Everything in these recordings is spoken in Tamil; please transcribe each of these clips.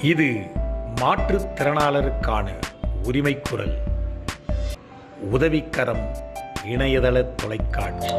இது மாற்றுத்திறனாளருக்கான உரிமை குரல் உதவிக்கரம் இணையதள தொலைக்காட்சி.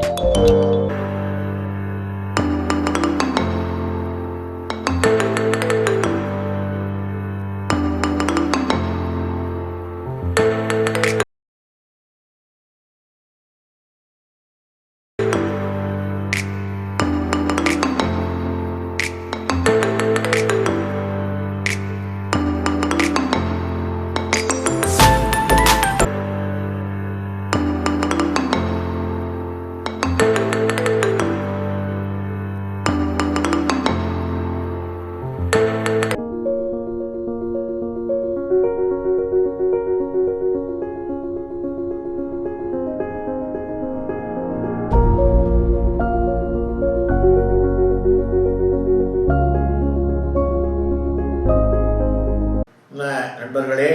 நண்பர்களே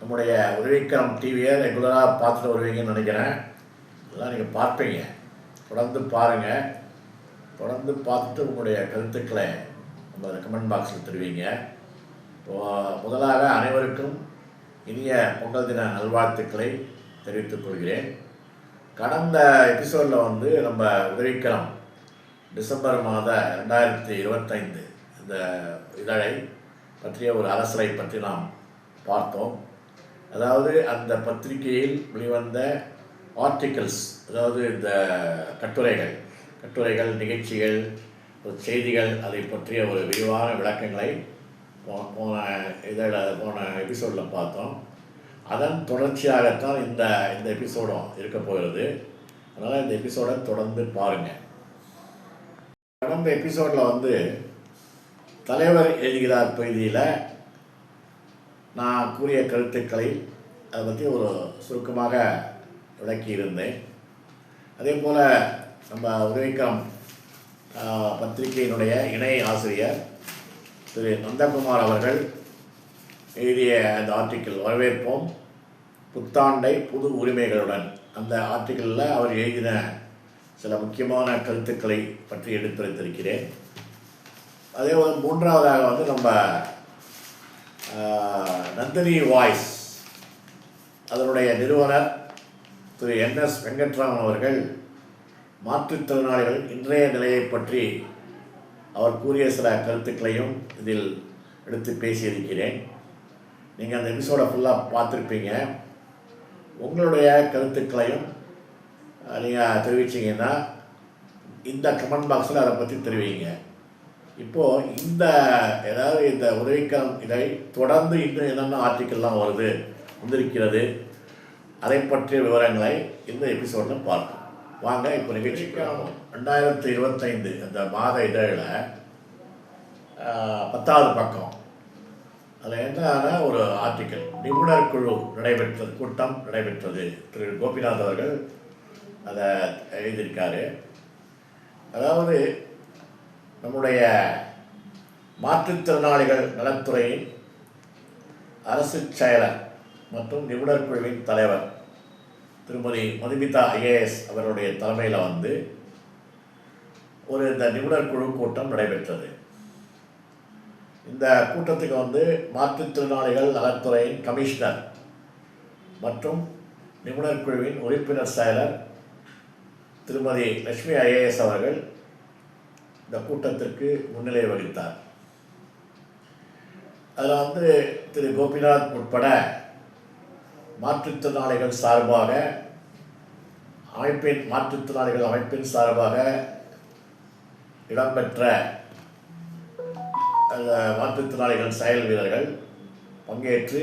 நம்முடைய உதவிக்கரம் டிவியை ரெகுலராக பார்த்துட்டு வருவீங்கன்னு நினைக்கிறேன். பார்ப்பீங்க. தொடர்ந்து பாருங்கள் தொடர்ந்து பார்த்துட்டு உங்களுடைய கருத்துக்களை நம்ம கமெண்ட் பாக்ஸில் தருவீங்க. முதலாக அனைவருக்கும் இனிய பொங்கல் தின நல்வாழ்த்துக்களை தெரிவித்துக் கொள்கிறேன். கடந்த எபிசோடில் வந்து நம்ம உதவிக்கிறோம் டிசம்பர் மாத ரெண்டாயிரத்தி இருபத்தைந்து இந்த இதழை பற்றிய ஒரு அரசரை பற்றி நாம் பார்த்தோம். அதாவது அந்த பத்திரிகையில் வெளிவந்த ஆர்டிகல்ஸ் அதாவது இந்த கட்டுரைகள் கட்டுரைகள் நிகழ்ச்சிகள் ஒரு செய்திகள் அதை பற்றிய ஒரு விரிவான விளக்கங்களை போ- போன இதில் போன எபிசோடில் பார்த்தோம். அதன் தொடர்ச்சியாகத்தான் இந்த இந்த எபிசோடும் இருக்க போகிறது. அதனால் இந்த எபிசோடை தொடர்ந்து பாருங்கள் கடந்த எபிசோடில் வந்து தலைவர் எழுதுகிறார் பகுதியில் நான் கூறிய கருத்துக்களை அதை பற்றி ஒரு சுருக்கமாக விளக்கியிருந்தேன். அதே போல் நம்ம உதவிக்கம் பத்திரிகையினுடைய இணை ஆசிரியர் திரு நந்தகுமார் அவர்கள் எழுதிய அந்த ஆர்டிக்கிள் வரவேற்போம். புத்தாண்டை புது உரிமைகளுடன். அந்த ஆர்டிக்கிளில் அவர் எழுதின சில முக்கியமான கருத்துக்களை பற்றி எடுத்துரைத்திருக்கிறேன். அதே போல் மூன்றாவதாக வந்து நம்ம நந்தினி வாய்ஸ் அதனுடைய நிறுவனர் திரு என்எஸ் வெங்கட்ராமன் அவர்கள் மாற்றுத்திறனாளிகள் இன்றைய நிலையை பற்றி அவர் கூறிய சில கருத்துக்களையும் இதில் எடுத்து பேசியிருக்கிறேன். நீங்கள் அந்த எபிசோடை ஃபுல்லாக பார்த்துருப்பீங்க. உங்களுடைய கருத்துக்களையும் நீங்கள் தெரிவிச்சீங்கன்னா இந்த கமெண்ட் பாக்ஸில் அதை பற்றி தெரிவிங்க. இப்போது இந்த ஏதாவது இந்த உதவிக்கரம் இதை தொடர்ந்து இன்னும் என்னென்ன ஆர்டிக்கல்லாம் வருது வந்திருக்கிறது அதை பற்றிய விவரங்களை இந்த எபிசோடில் பார்ப்போம். வாங்க இப்போ நிகழ்ச்சிக்கு ரெண்டாயிரத்தி இருபத்தைந்து அந்த மாத இதழில் பத்தாவது பக்கம். அதில் என்னன்னா ஒரு ஆர்டிக்கல் நிபுணர் குழு நடைபெற்றது கூட்டம் நடைபெற்றது. திரு. கோபிநாத் அவர்கள் அதை எழுதியிருக்காரு. அதாவது நம்முடைய மாற்றுத்திறனாளிகள் நலத்துறையின் அரசு செயலர் மற்றும் நிபுணர் குழுவின் தலைவர் திருமதி மதுமிதா ஐஏஎஸ் அவருடைய தலைமையில் வந்து ஒரு இந்த நிபுணர் குழு கூட்டம் நடைபெற்றது. இந்த கூட்டத்துக்கு வந்து மாற்றுத்திறனாளிகள் நலத்துறையின் கமிஷனர் மற்றும் நிபுணர் குழுவின் உறுப்பினர் செயலர் திருமதி லட்சுமி ஐஏஎஸ் அவர்கள் இந்த கூட்டத்திற்கு முன்னிலை வகித்தார். அதில் வந்து திரு கோபிநாத் உட்பட மாற்றுத்திறனாளிகள் சார்பாக அமைப்பின் மாற்றுத்திறனாளிகள் அமைப்பின் சார்பாக இடம்பெற்ற அந்த மாற்றுத்திறனாளிகள் செயல் வீரர்கள் பங்கேற்று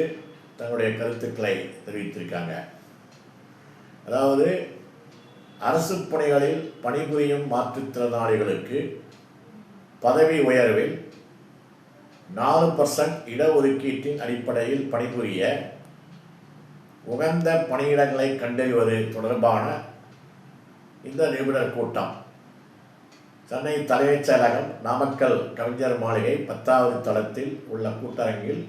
தங்களுடைய கருத்துக்களை தெரிவித்திருக்காங்க. அதாவது அரசு பணிகளில் பணிபுரியும் மாற்றுத்திறனாளிகளுக்கு பதவி உயர்வில் நாலு பர்சன்ட் இடஒதுக்கீட்டின் அடிப்படையில் பணிபுரிய உகந்த பணியிடங்களை கண்டறிவது தொடர்பான இந்த நிபுணர் கூட்டம். சென்னை தலைமைச் செயலகம் நாமக்கல் கவிஞர் மாளிகை பத்தாவது தளத்தில் உள்ள கூட்டரங்கில்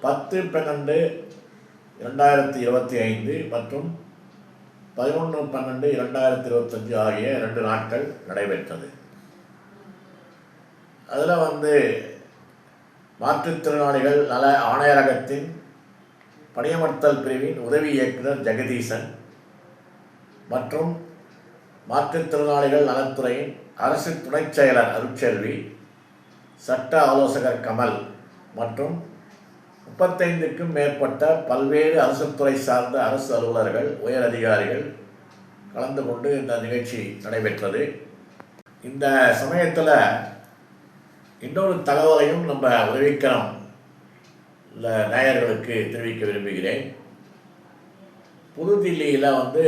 பத்து பன்னெண்டு இரண்டாயிரத்தி இருபத்தி ஐந்து மற்றும் பதினொன்று பன்னெண்டு இரண்டாயிரத்தி இருபத்தஞ்சு ஆகிய ரெண்டு நாட்கள் நடைபெற்றது. அதில் வந்து மாற்றுத்திறனாளிகள் நல ஆணையரகத்தின் பணியமர்த்தல் பிரிவின் உதவி இயக்குனர் ஜெகதீசன் மற்றும் மாற்றுத்திறனாளிகள் நலத்துறையின் அரசு துணைச் செயலர் அருட்செல்வி சட்ட ஆலோசகர் கமல் மற்றும் முப்பத்தைந்துக்கும் மேற்பட்ட பல்வேறு அரசு துறை சார்ந்த அரசு அலுவலர்கள் உயர் அதிகாரிகள் கலந்து கொண்டு இந்த நிகழ்ச்சி நடைபெற்றது. இந்த சமயத்தில் இன்னொரு தகவலையும் நம்ம உதவிக்கிறோம் நேயர்களுக்கு தெரிவிக்க விரும்புகிறேன். புதுதில்லியில் வந்து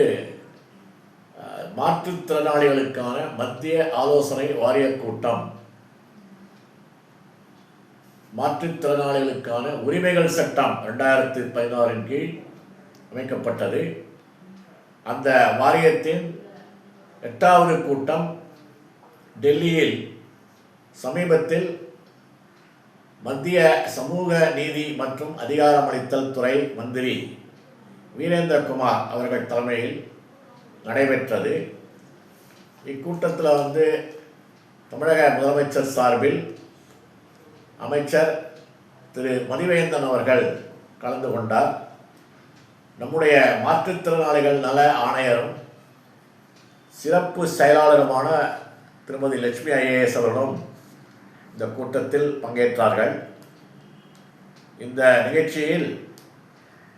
மாற்றுத்திறனாளிகளுக்கான மத்திய ஆலோசனை வாரிய கூட்டம். மாற்றுத்திறனாளிகளுக்கான உரிமைகள் சட்டம் ரெண்டாயிரத்தி பதினாறின் கீழ் அமைக்கப்பட்டது. அந்த வாரியத்தின் எட்டாவது கூட்டம் டெல்லியில் சமீபத்தில் மத்திய சமூக நீதி மற்றும் அதிகாரமளித்தல் துறை மந்திரி வீரேந்திரகுமார் அவர்கள் தலைமையில் நடைபெற்றது. இக்கூட்டத்தில் வந்து தமிழக முதலமைச்சர் சார்பில் அமைச்சர் திரு மதிவேந்தன் அவர்கள் கலந்து கொண்டார். நம்முடைய மாற்றுத்திறனாளிகள் நல ஆணையரும் சிறப்பு செயலாளருமான திருமதி லட்சுமி ஐஏஎஸ் அவர்களும் இந்த கூட்டத்தில் பங்கேற்றார்கள். இந்த நிகழ்ச்சியில்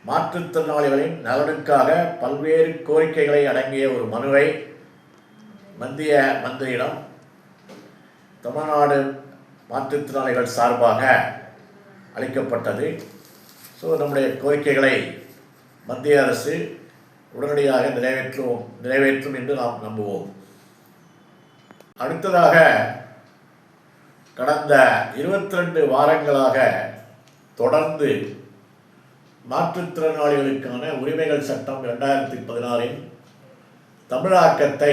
மாற்றுத்திறனாளிகளின் நலனுக்காக பல்வேறு கோரிக்கைகளை அடங்கிய ஒரு மனுவை மத்திய மந்திரியிடம் தமிழ்நாடு மாற்றுத்திறனாளிகள் சார்பாக அளிக்கப்பட்டது. ஸோ நம்முடைய கோரிக்கைகளை மத்திய அரசு உடனடியாக நிறைவேற்றுவோம் நிறைவேற்றும் என்று நாம் நம்புவோம். அடுத்ததாக கடந்த இருபத்தி ரெண்டு வாரங்களாக தொடர்ந்து மாற்றுத்திறனாளிகளுக்கான உரிமைகள் சட்டம் ரெண்டாயிரத்தி பதினாறின் தமிழாக்கத்தை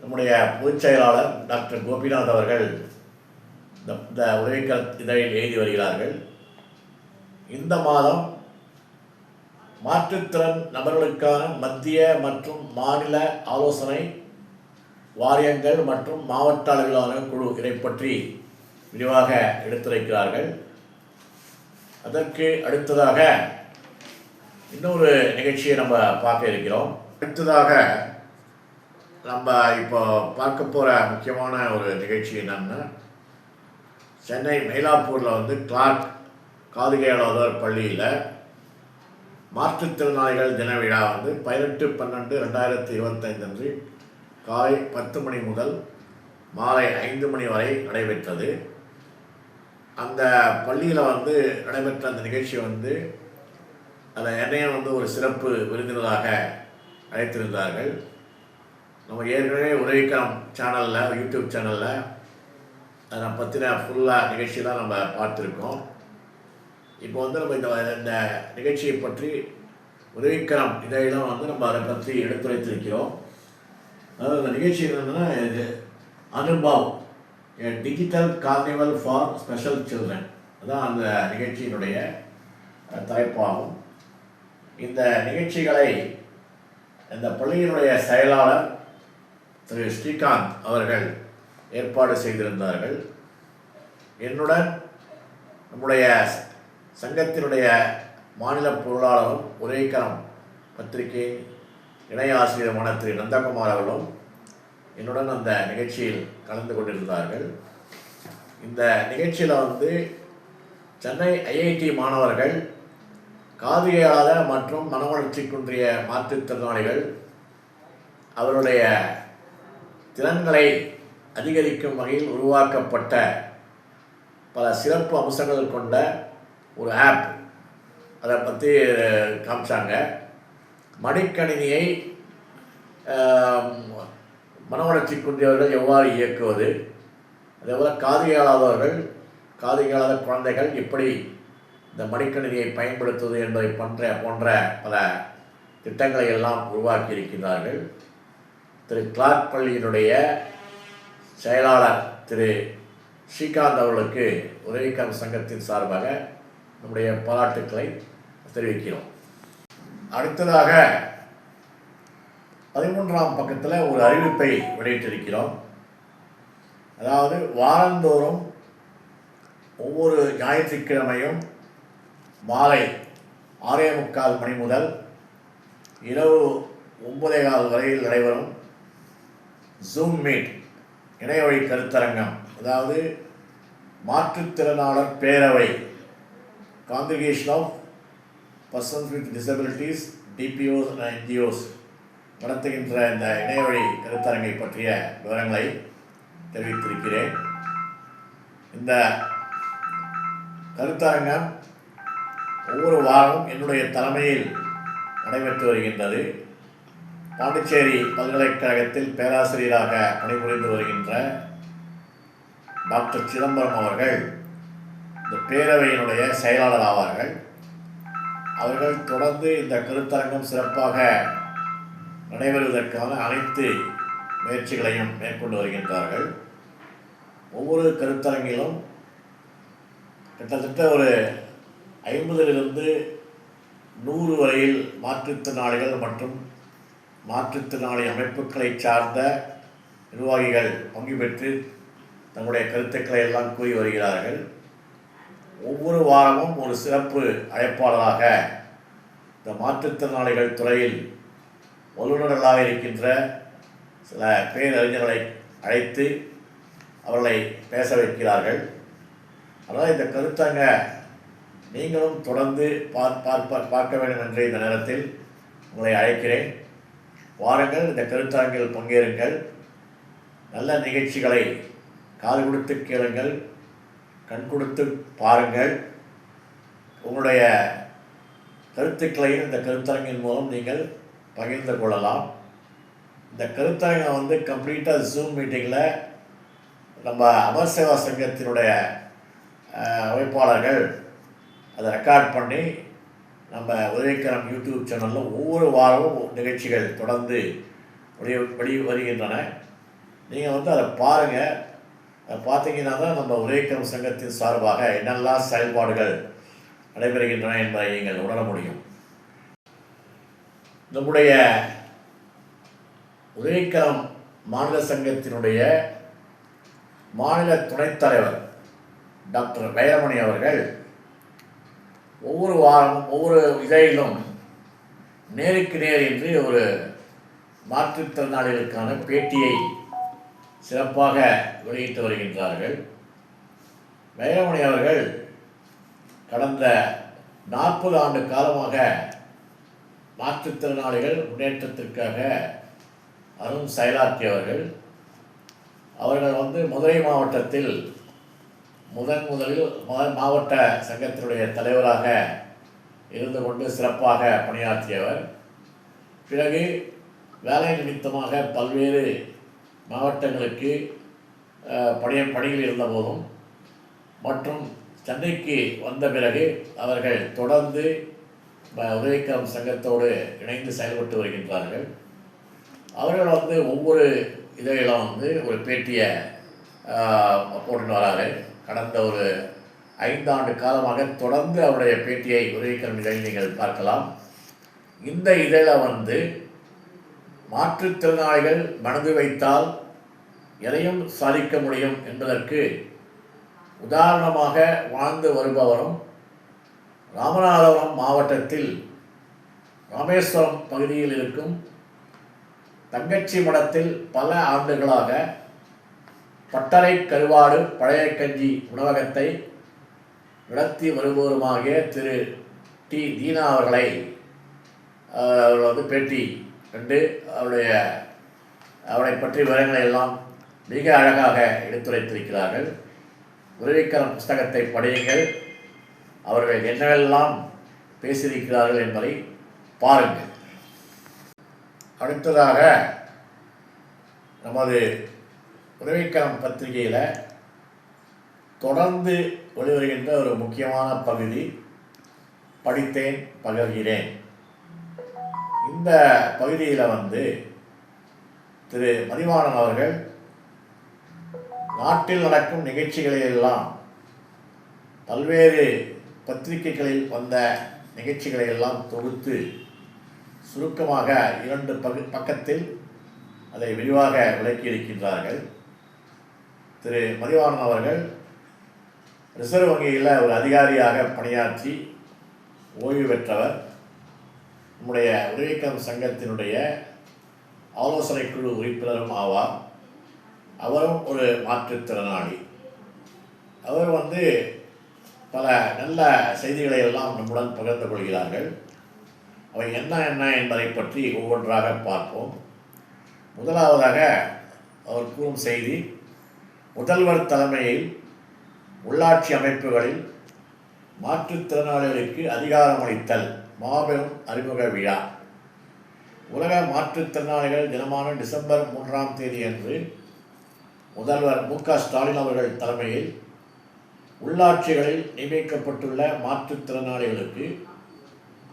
நம்முடைய பொதுச் செயலாளர் டாக்டர் கோபிநாத் அவர்கள் இந்த இந்த உதவிக்கர இதழில் எழுதி வருகிறார்கள். இந்த மாதம் மாற்றுத்திறன் நபர்களுக்கான மத்திய மற்றும் மாநில ஆலோசனை வாரியங்கள் மற்றும் மாவட்ட அளவிலான குழு இதை பற்றி விரிவாக எடுத்துரைக்கிறார்கள். அதற்கு அடுத்ததாக இன்னொரு நிகழ்ச்சியை நம்ம பார்க்க இருக்கிறோம். அடுத்ததாக நம்ம இப்போ பார்க்க போகிற முக்கியமான ஒரு நிகழ்ச்சி என்னன்னா சென்னை மயிலாப்பூரில் வந்து கிளார்க் காதுகேளாதவர் பள்ளியில் மாற்றுத்திறனாளிகள் தின விழா வந்து பதினெட்டு பன்னெண்டு ரெண்டாயிரத்தி இருபத்தைந்து அன்று காலை பத்து மணி முதல் மாலை ஐந்து மணி வரை நடைபெற்றது. அந்த பள்ளியில் வந்து நடைபெற்ற அந்த நிகழ்ச்சி வந்து அதில் என்னையும் வந்து ஒரு சிறப்பு விருந்தினராக அழைத்திருந்தார்கள். நம்ம ஏற்கனவே உதவிக்கலாம் சேனலில் யூடியூப் சேனலில் அதை பற்றின ஃபுல்லாக நிகழ்ச்சியெலாம் நம்ம பார்த்துருக்கோம். இப்போ வந்து நம்ம இந்த இந்த நிகழ்ச்சியை பற்றி உதவிக்கரம் இதையெல்லாம் வந்து நம்ம அதை பற்றி எடுத்துரைத்திருக்கிறோம். அதாவது அந்த நிகழ்ச்சி என்னென்னா இது Anubhav digital carnival for special children அதான் அந்த நிகழ்ச்சியினுடைய தலைப்பாகும். இந்த நிகழ்ச்சிகளை இந்த பள்ளியினுடைய செயலாளர் திரு ஸ்ரீகாந்த் அவர்கள் ஏற்பாடு செய்திருந்தார்கள். என்னுடன் நம்முடைய சங்கத்தினுடைய மாநில பொருளாளரும் உதவிக்கரம் பத்திரிகை இணை ஆசிரியருமான திரு நந்தகுமார் அவர்களும் என்னுடன் அந்த நிகழ்ச்சியில் கலந்து கொண்டிருந்தார்கள். இந்த நிகழ்ச்சியில் வந்து சென்னை ஐஐடி மாணவர்கள் காதியாத மற்றும் மன குன்றிய மாற்றுத்திறனாளிகள் அவருடைய திறன்களை அதிகரிக்கும் வகையில் உருவாக்கப்பட்ட பல சிறப்பு அம்சங்கள் கொண்ட ஒரு ஆப். அதை பற்றி காமிச்சாங்க. மடிக்கணினியை மனவளர்ச்சி குன்றியவர்கள் எவ்வாறு இயக்குவது? அதேபோல் காது கேளாதவர்கள் காது கேளாத குழந்தைகள் எப்படி இந்த மடிக்கணினியை பயன்படுத்துவது என்பதை போன்ற போன்ற பல திட்டங்களை எல்லாம் உருவாக்கி இருக்கின்றார்கள் திரு கிளார்க் பள்ளியினுடைய செயலாளர் திரு ஸ்ரீகாந்த் அவர்களுக்கு உதவிக்கரம் சங்கத்தின் சார்பாக நம்முடைய பாராட்டுக்களை தெரிவிக்கிறோம். அடுத்ததாக பதிமூன்றாம் பக்கத்தில் ஒரு அறிவிப்பை வெளியிட்டிருக்கிறோம். அதாவது வாரந்தோறும் ஒவ்வொரு ஞாயிற்றுக்கிழமையும் மாலை ஆறே முக்கால் மணி முதல் இரவு ஒன்பதே கால் வரையில் நடைபெறும் ஜூம் மீட் இணையவழி கருத்தரங்கம். அதாவது மாற்றுத்திறனாளர் பேரவை congregation of persons with disabilities DPOs and NGOs நடத்துகின்ற இந்த இணையவழி கருத்தரங்கை பற்றிய விவரங்களை தெரிவித்திருக்கிறேன். இந்த கருத்தரங்கம் ஒவ்வொரு வாரமும் என்னுடைய தலைமையில் நடைபெற்று வருகின்றது. பாண்டிச்சேரி பல்கலைக்கழகத்தில் பேராசிரியராக பணிபுரிந்து வருகின்ற டாக்டர் சிதம்பரம் அவர்கள் இந்த பேரவையினுடைய செயலாளர் ஆவார்கள். அவர்கள் தொடர்ந்து இந்த கருத்தரங்கம் சிறப்பாக நடைபெறுவதற்கான அனைத்து முயற்சிகளையும் மேற்கொண்டு வருகின்றார்கள். ஒவ்வொரு கருத்தரங்கிலும் கிட்டத்தட்ட ஒரு ஐம்பதிலிருந்து நூறு வரையில் மாற்றுத்திறனாளிகள் மற்றும் மாற்றுத்திறனாளி அமைப்புகளை சார்ந்த நிர்வாகிகள் பங்கு பெற்று தங்களுடைய கருத்துக்களை எல்லாம் கூறி வருகிறார்கள். ஒவ்வொரு வாரமும் ஒரு சிறப்பு அழைப்பாளராக இந்த மாற்றுத்திறனாளிகள் துறையில் வல்லுநர்களாக இருக்கின்ற சில பேரறிஞர்களை அழைத்து அவர்களை பேச வைக்கிறார்கள். அதனால் இந்த கருத்தங்க நீங்களும் தொடர்ந்து பார் பார்ப்ப பார்க்க வேண்டும் என்று இந்த நேரத்தில் உங்களை அழைக்கிறேன். வாருங்கள் இந்த கருத்தரங்கில் பங்கேறுங்கள். நல்ல நிகழ்ச்சிகளை காது கொடுத்து கேளுங்கள். கண் கொடுத்து பாருங்கள். உங்களுடைய கருத்துக்களையும் இந்த கருத்தரங்கின் மூலம் நீங்கள் பகிர்ந்து கொள்ளலாம். இந்த கருத்தரங்கம் வந்து கம்ப்ளீட்டாக ஜூம் மீட்டிங்கில் நம்ம அமர் சேவா சங்கத்தினுடைய அமைப்பாளர்கள் அதை ரெக்கார்ட் பண்ணி நம்ம உதவிக்கரம் யூடியூப் சேனலில் ஒவ்வொரு வாரமும் நிகழ்ச்சிகள் தொடர்ந்து வெளி வெளி வருகின்றன நீங்கள் வந்து அதை பாருங்கள் பார்த்தீங்கன்னா தான் நம்ம உதவிக்கரம் சங்கத்தின் சார்பாக என்னெல்லாம் செயல்பாடுகள் நடைபெறுகின்றன என்பதை நீங்கள் உணர முடியும். நம்முடைய உதவிக்கரம் மாநில சங்கத்தினுடைய மாநில துணைத் தலைவர் டாக்டர் வைரமணி அவர்கள் ஒவ்வொரு வாரம் ஒவ்வொரு இதழிலும் நேருக்கு நேர் என்று ஒரு மாற்றுத்திறனாளிகளுக்கான பேட்டியை சிறப்பாக வெளியிட்டு வருகின்றார்கள். வைரமணி அவர்கள் கடந்த நாற்பது ஆண்டு காலமாக மாற்றுத்திறனாளிகள் முன்னேற்றத்திற்காக அரும் செயலாற்றியவர்கள் அவர்கள் வந்து மதுரை மாவட்டத்தில் முதன் முதலில் மாவட்ட சங்கத்தினுடைய தலைவராக இருந்து கொண்டு சிறப்பாக பணியாற்றியவர். பிறகு வேலை நிமித்தமாக பல்வேறு மாவட்டங்களுக்கு பணிய பணியில் இருந்தபோதும் மற்றும் சென்னைக்கு வந்த பிறகு அவர்கள் தொடர்ந்து உதவிக்கரம் சங்கத்தோடு இணைந்து செயல்பட்டு வருகின்றார்கள். அவர்கள் வந்து ஒவ்வொரு இதழிலும் வந்து ஒரு பேட்டியை போட்டுன்னு வராரு. கடந்த ஒரு ஐந்தாண்டு காலமாக தொடர்ந்து அவருடைய பேட்டியை உதவிக்கரம் இதழில் நீங்கள் பார்க்கலாம். இந்த இதழை வந்து மாற்றுத்திறனாளிகள் மனது வைத்தால் எதையும் சாதிக்க முடியும் என்பதற்கு உதாரணமாக வாழ்ந்து வருபவரும் ராமநாதபுரம் மாவட்டத்தில் ராமேஸ்வரம் பகுதியில் இருக்கும் தங்கச்சி மடத்தில் பல ஆண்டுகளாக பட்டறை கருவாடு பழைய கஞ்சி உணவகத்தை நடத்தி வருபவருமாகிய திரு டி. தீனா அவர்களை அவர்கள் வந்து பேட்டி என்று அவருடைய அவரை பற்றிய விவரங்களை எல்லாம் மிக அழகாக எடுத்துரைத்திருக்கிறார்கள். உதவிக்கரம் புஸ்தகத்தை படியுங்கள். அவர்கள் என்னவெல்லாம் பேசியிருக்கிறார்கள் என்பதை பாருங்கள். அடுத்ததாக நமது உதவிக்கலம் பத்திரிகையில் தொடர்ந்து வெளிவருகின்ற ஒரு முக்கியமான பகுதி படித்தேன் பகர்கிறேன். இந்த பகுதியில் வந்து திரு மதிவாணன் அவர்கள் நாட்டில் நடக்கும் நிகழ்ச்சிகளை எல்லாம் பல்வேறு பத்திரிகைகளில் வந்த நிகழ்ச்சிகளை எல்லாம் தொகுத்து சுருக்கமாக இரண்டு பகு பக்கத்தில் அதை விரிவாக விளக்கியிருக்கின்றார்கள். திரு மதிவாணன் அவர்கள் ரிசர்வ் வங்கியில் ஒரு அதிகாரியாக பணியாற்றி ஓய்வு பெற்றவர். நம்முடைய உதவிக்கம் சங்கத்தினுடைய ஆலோசனை குழு உறுப்பினரும் ஆவார். அவரும் ஒரு மாற்றுத்திறனாளி. அவர் வந்து பல நல்ல செய்திகளை எல்லாம் நம்முடன் பகிர்ந்து கொள்கிறார்கள். அவை என்ன என்ன என்பதை பற்றி ஒவ்வொன்றாக பார்ப்போம். முதலாவதாக அவர் கூறும் செய்தி முதல்வர் தலைமையில் உள்ளாட்சி அமைப்புகளில் மாற்றுத்திறனாளிகளுக்கு அதிகாரம் அளித்தல் மாபெரும் அறிமுக விழா. உலக மாற்றுத்திறனாளிகள் தினமான டிசம்பர் மூன்றாம் தேதி அன்று முதல்வர் மு க ஸ்டாலின் அவர்கள் தலைமையில் உள்ளாட்சிகளில் நியமிக்கப்பட்டுள்ள மாற்றுத்திறனாளிகளுக்கு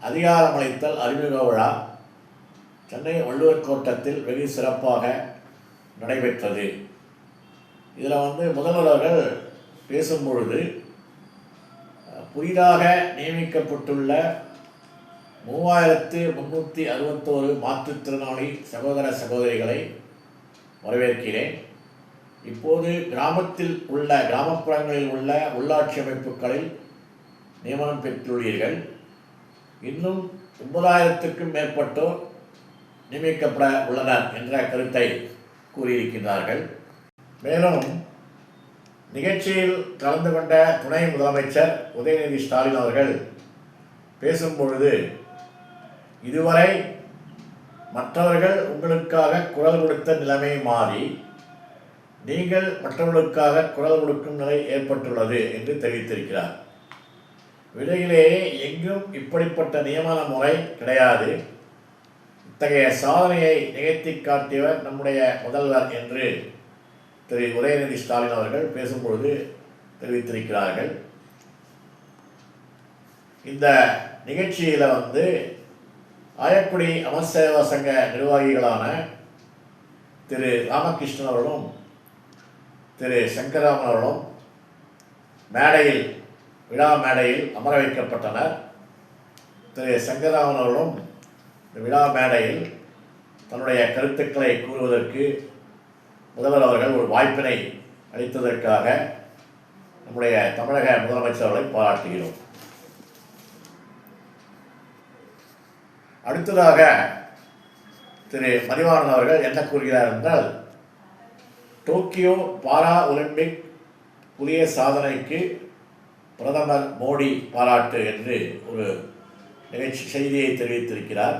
அதிகாரமளித்தல் அறிமுக விழா சென்னை வள்ளுவர் கோட்டத்தில் வெகு சிறப்பாக நடைபெற்றது. இதில் வந்து முதல்வர்கள் பேசும்பொழுது புதிதாக நியமிக்கப்பட்டுள்ள மூவாயிரத்து முந்நூற்றி அறுபத்தோரு மாற்றுத்திறனாளி சகோதர சகோதரிகளை வரவேற்கிறேன். இப்போது கிராமத்தில் உள்ள கிராமப்புறங்களில் உள்ள உள்ளாட்சி அமைப்புகளில் நியமனம் பெற்றுள்ளீர்கள். இன்னும் ஒன்பதாயிரத்துக்கும் மேற்பட்டோர் நியமிக்கப்பட உள்ளனர் என்ற கருத்தை கூறியிருக்கிறார்கள் மேலும் நிகழ்ச்சியில் கலந்து கொண்ட துணை முதலமைச்சர் உதயநிதி ஸ்டாலின் அவர்கள் பேசும்பொழுது இதுவரை மற்றவர்கள் உங்களுக்காக குரல் கொடுத்த நிலைமை மாறி நீங்கள் மற்றவர்களுக்காக குரல் கொடுக்கும் நிலை ஏற்பட்டுள்ளது என்று தெரிவித்திருக்கிறார். விலையிலேயே எங்கும் இப்படிப்பட்ட நியமன முறை கிடையாது. இத்தகைய சாதனையை நிகழ்த்தி காட்டியவர் நம்முடைய முதல்வர் என்று திரு. உதயநிதி ஸ்டாலின் அவர்கள் பேசும்பொழுது தெரிவித்திருக்கிறார்கள். இந்த நிகழ்ச்சியில் வந்து ஆயக்குடி அமர்சேவா சங்க நிர்வாகிகளான திரு ராமகிருஷ்ணன் அவர்களும் திரு சங்கராமன் அவர்களும் மேடையில் விழா மேடையில் அமர வைக்கப்பட்டனர். திரு சங்கராமன் அவர்களும் விழா மேடையில் தன்னுடைய கருத்துக்களை கூறுவதற்கு முதல்வர் அவர்கள் ஒரு வாய்ப்பினை அளித்ததற்காக நம்முடைய தமிழக முதலமைச்சர் அவர்களை பாராட்டுகிறோம். அடுத்ததாக திரு மதிவாணன் அவர்கள் என்ன கூறுகிறார் என்றால் டோக்கியோ பாரா ஒலிம்பிக் புதிய சாதனைக்கு பிரதமர் மோடி பாராட்டு என்று ஒரு நிகழ்ச்சி செய்தியை தெரிவித்திருக்கிறார்.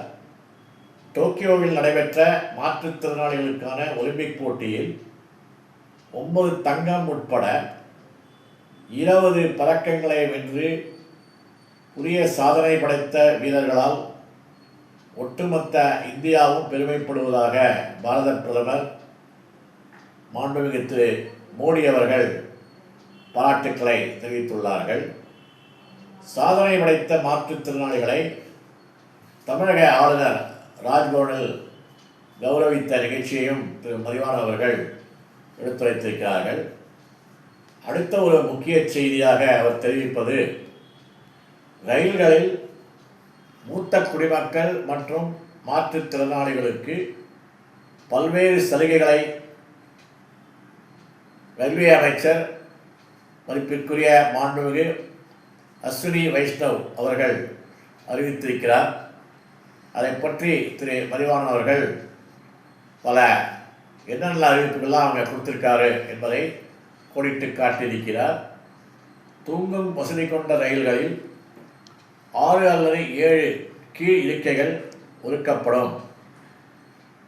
டோக்கியோவில் நடைபெற்ற மாற்றுத்திறனாளிகளுக்கான ஒலிம்பிக் போட்டியில் ஒன்பது தங்கம் உட்பட இருபது பதக்கங்களை வென்று புதிய சாதனை படைத்த வீரர்களால் ஒட்டுமொத்த இந்தியாவும் பெருமைப்படுவதாக பாரத பிரதமர் மாண்புமிகு திரு மோடி அவர்கள் பாராட்டுக்களை தெரிவித்துள்ளார்கள். சாதனை படைத்த மாற்றுத்திறனாளிகளை தமிழக ஆளுநர் ராஜ்பவனில் கௌரவித்த நிகழ்ச்சியையும் திரு மதிவான அவர்கள் எடுத்துரைத்திருக்கிறார்கள். அடுத்த ஒரு முக்கிய செய்தியாக அவர் தெரிவிப்பது ரயில்களில் மூத்த குடிமக்கள் மற்றும் மாற்றுத்திறனாளிகளுக்கு பல்வேறு சலுகைகளை ரயில்வே அமைச்சர் மதிப்பிற்குரிய மாண்புமிகு அஸ்வினி வைஷ்ணவ் அவர்கள் அறிவித்திருக்கிறார். அதை பற்றி திரு மதிவாணன் அவர்கள் பல என்னென்ன அறிவிப்புகள்லாம் அவங்க கொடுத்துருக்காரு என்பதை கோடிட்டு காட்டியிருக்கிறார். தூங்கும் வசதி கொண்ட ரயில்களில் ஆறு அல்லது ஏழு கீழ் இருக்கைகள் ஒதுக்கப்படும்.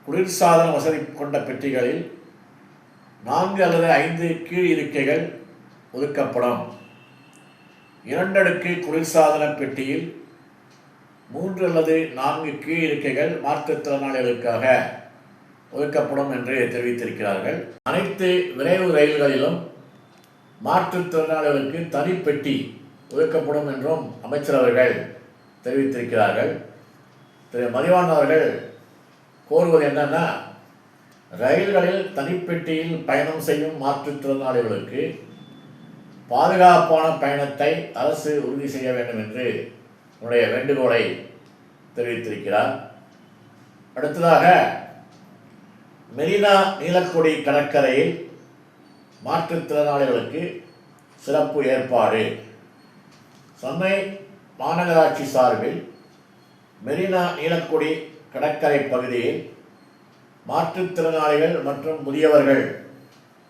குளிர்சாதன வசதி கொண்ட பெட்டிகளில் நான்கு அல்லது ஐந்து கீழ் இருக்கைகள் ஒதுக்கப்படும். இரண்டடுக்கு குளிர்சாதன பெட்டியில் மூன்று அல்லது நான்கு கீழ் இருக்கைகள் மாற்றுத்திறனாளிகளுக்காக ஒதுக்கப்படும் என்று தெரிவித்திருக்கிறார்கள். அனைத்து விரைவு ரயில்களிலும் மாற்றுத்திறனாளிகளுக்கு தனி பெட்டி ஒதுக்கப்படும் என்றும் அமைச்சர் அவர்கள் தெரிவித்திருக்கிறார்கள். திரு. மதிவான் அவர்கள் கோருவது என்னன்னா ரயில்களில் தனிப்பெட்டியில் பயணம் செய்யும் மாற்றுத்திறனாளிகளுக்கு பாதுகாப்பான பயணத்தை அரசு உறுதி செய்ய வேண்டும் என்று உன்னுடைய வேண்டுகோளை தெரிவித்திருக்கிறார். அடுத்ததாக மெரினா நீலக்குடி கடற்கரையில் மாற்றுத்திறனாளிகளுக்கு சிறப்பு ஏற்பாடு. சென்னை மாநகராட்சி சார்பில் மெரினா நீலக்குடி கடற்கரை பகுதியில் மாற்றுத்திறனாளிகள் மற்றும் முதியவர்கள்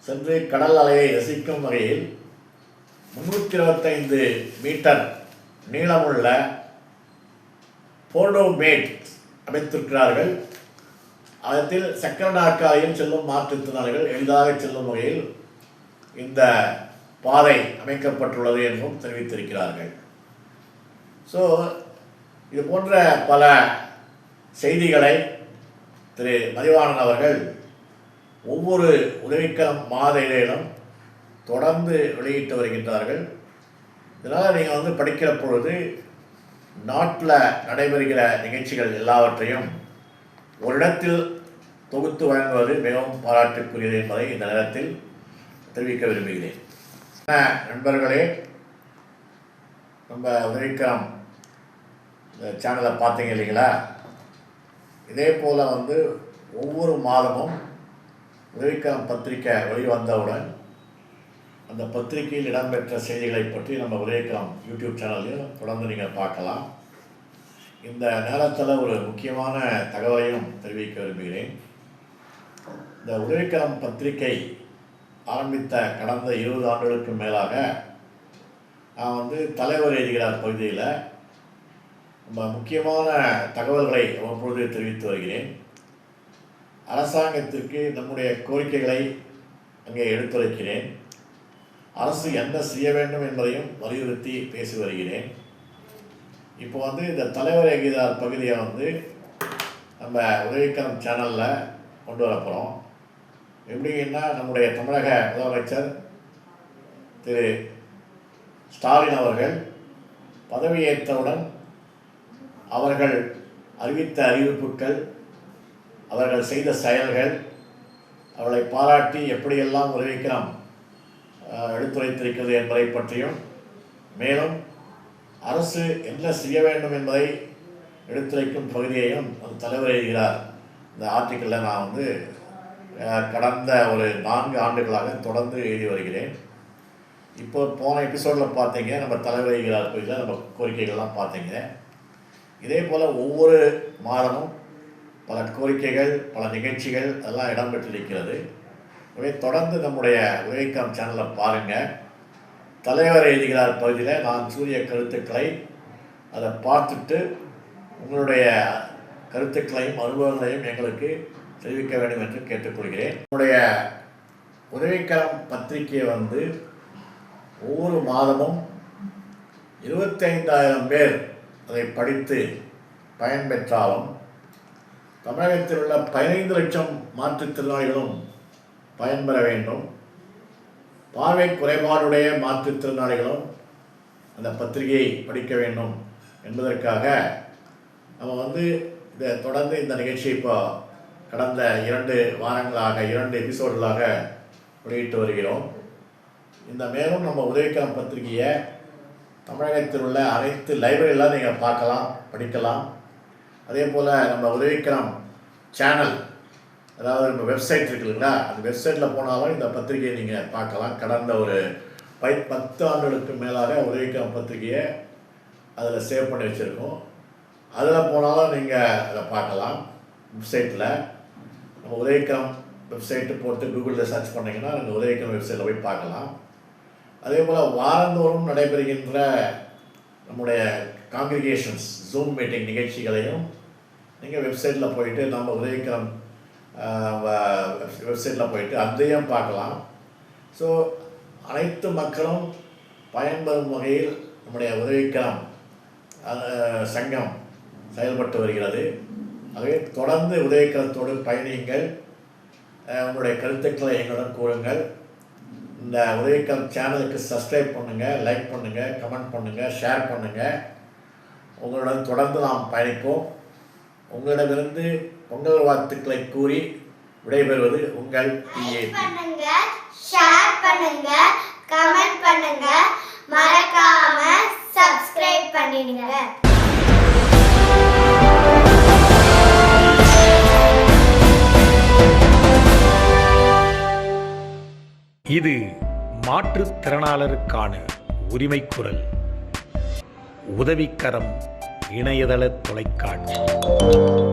சென்று கடல் அலையை ரசிக்கும் வகையில் முன்னூற்றி இருபத்தைந்து மீட்டர் நீளமுள்ள போர்டோமேட் அமைத்திருக்கிறார்கள். அதில் சக்கர நாற்காலியில் செல்லும் மாற்றுத்திறனாளிகள் எளிதாக செல்லும் வகையில் இந்த பாதை அமைக்கப்பட்டுள்ளது என்றும் தெரிவித்திருக்கிறார்கள். ஸோ இது போன்ற பல செய்திகளை திரு மதிவாணன் அவர்கள் ஒவ்வொரு உதவிக்கரம் மாத இடையிலும் தொடர்ந்து வெளியிட்டு வருகின்றார்கள். இதனால் நீங்கள் வந்து படிக்கிற பொழுது நாட்டில் நடைபெறுகிற நிகழ்ச்சிகள் எல்லாவற்றையும் ஒரு இடத்தில் தொகுத்து வழங்குவது மிகவும் பாராட்டுக்குரியது என்பதை இந்த நேரத்தில் தெரிவிக்க விரும்புகிறேன். நண்பர்களே நம்ம உதவிக்கரம் இந்த சேனலை பார்த்தீங்க இல்லைங்களா? இதே போல் வந்து ஒவ்வொரு மாதமும் உதவிக்கரம் பத்திரிக்கை வெளிவந்தவுடன் அந்த பத்திரிகையில் இடம்பெற்ற செய்திகளை பற்றி நம்ம உதவிக்கரம் யூடியூப் சேனல்லையும் தொடர்ந்து நீங்கள் பார்க்கலாம். இந்த நேரத்தில் ஒரு முக்கியமான தகவலையும் தெரிவிக்க விரும்புகிறேன். இந்த உதவிக்கரம் பத்திரிகை ஆரம்பித்த கடந்த இருபது ஆண்டுகளுக்கு மேலாக நான் வந்து தலைவர் எழுதுகிறார் பகுதியில். முக்கியமான தகவல்களை அவ்வப்பொழுது தெரிவித்து வருகிறேன். அரசாங்கத்திற்கு நம்முடைய கோரிக்கைகளை அங்கே எடுத்துரைக்கிறேன். அரசு என்ன செய்ய வேண்டும் என்பதையும் வலியுறுத்தி பேசி வருகிறேன். இப்போ வந்து இந்த தலைவர் எகிதார் பகுதியை வந்து நம்ம உதவிக்கரம் சேனலில் கொண்டு வர போகிறோம் எப்படின்னா நம்முடைய தமிழக முதலமைச்சர் திரு ஸ்டாலின் அவர்கள் பதவியேற்றவுடன் அவர்கள் அறிவித்த அறிவிப்புகள் அவர்கள் செய்த செயல்கள் அவளை பாராட்டி எப்படியெல்லாம் உதவிக்கிறோம் எடுத்துரைத்திருக்கிறது என்பதை பற்றியும் மேலும் அரசு என்ன செய்ய வேண்டும் என்பதை எடுத்துரைக்கும் பகுதியையும் அந்த தலைவர் எழுகிறார் இந்த ஆர்டிக்கிளில் நான் வந்து கடந்த ஒரு நான்கு ஆண்டுகளாக தொடர்ந்து எழுதி வருகிறேன். இப்போ போன எபிசோடில் பார்த்தீங்க நம்ம தலைவர் எழுகிறார் பகுதியில் நம்ம கோரிக்கைகள்லாம் பார்த்தீங்க. இதே போல் ஒவ்வொரு மாதமும் பல கோரிக்கைகள் பல நிகழ்ச்சிகள் அதெல்லாம் இடம்பெற்றிருக்கிறது. எனவே தொடர்ந்து நம்முடைய உதவிக்காம் சேனலை பாருங்கள் தலைவர் எழுதுகிறார் பகுதியில் நான் சூரிய கருத்துக்களை அதை பார்த்துட்டு உங்களுடைய கருத்துக்களையும் அனுபவங்களையும் எங்களுக்கு தெரிவிக்க வேண்டும் என்று கேட்டுக்கொள்கிறேன். என்னுடைய உதவிக்கரம் பத்திரிகையை வந்து ஒவ்வொரு மாதமும் இருபத்தைந்தாயிரம் பேர் அதை படித்து பயன்பெற்றாலும் தமிழகத்தில் உள்ள பதினைந்து லட்சம் மாற்றுத்திறனாளிகளும் பயன்பெற வேண்டும். பார்வை குறைபாடுடைய மாற்றுத்திறனாளிகளும் அந்த பத்திரிகையை படிக்க வேண்டும் என்பதற்காக நம்ம வந்து இதை தொடர்ந்து இந்த நிகழ்ச்சியை இப்போ கடந்த இரண்டு வாரங்களாக இரண்டு எபிசோடுகளாக வெளியிட்டு வருகிறோம். இந்த மேலும் நம்ம உதவிக்கான பத்திரிகையை தமிழகத்தில் உள்ள அனைத்து லைப்ரரியெல்லாம் நீங்கள் பார்க்கலாம் படிக்கலாம். அதே போல் நம்ம உதவிக்கலாம் சேனல் அதாவது நம்ம வெப்சைட் இருக்கு இல்லைங்களா? அந்த வெப்சைட்டில் போனாலும் இந்த பத்திரிகையை நீங்கள் பார்க்கலாம். கடந்த ஒரு பை பத்து ஆண்டுகளுக்கு மேலாக உதவிக்கரம் பத்திரிகையை அதில் சேவ் பண்ணி வச்சுருக்கோம். அதில் போனாலும் நீங்கள் அதை பார்க்கலாம் வெப்சைட்டில் நம்ம உதவிக்கம் வெப்சைட்டு போட்டு கூகுளில் சர்ச் பண்ணிங்கன்னா நீங்கள் உதவிக்கரம் வெப்சைட்டில் போய் பார்க்கலாம். அதே போல் வாரந்தோறும் நடைபெறுகின்ற நம்முடைய காங்கிரிகேஷன்ஸ் ஜூம் மீட்டிங் நிகழ்ச்சிகளையும் நீங்கள் வெப்சைட்டில் போயிட்டு நம்ம உதவிக்கரம் வெப்சைட்டில் போயிட்டு அதையும் பார்க்கலாம். ஸோ அனைத்து மக்களும் பயன்பெறும் வகையில் நம்முடைய உதவிக்கிரம் சங்கம் செயல்பட்டு வருகிறது. ஆகவே தொடர்ந்து உதவிக்கரத்தோடு பயணியுங்கள். உங்களுடைய கருத்துக்களை எங்களுடன் கூறுங்கள். இந்த உதவிக்கரம் சேனலுக்கு சப்ஸ்கிரைப் பண்ணுங்கள் லைக் பண்ணுங்கள் கமெண்ட் பண்ணுங்கள் ஷேர் பண்ணுங்கள் உங்களுடன் தொடர்ந்து நாம் பயணிப்போம். உங்களிடமிருந்து பொங்கல் வாழ்த்துக்களை கூறி விடைபெறுவது உங்கள் டிஏ பண்ணுங்க ஷேர் பண்ணுங்க கமெண்ட் பண்ணுங்க. மறக்காம சப்ஸ்கிரைப் பண்ணிடுங்க. இது மாற்றுத்திறனாளருக்கான உரிமை குரல் உதவிக்கரம் இணையதள தொலைக்காட்சி.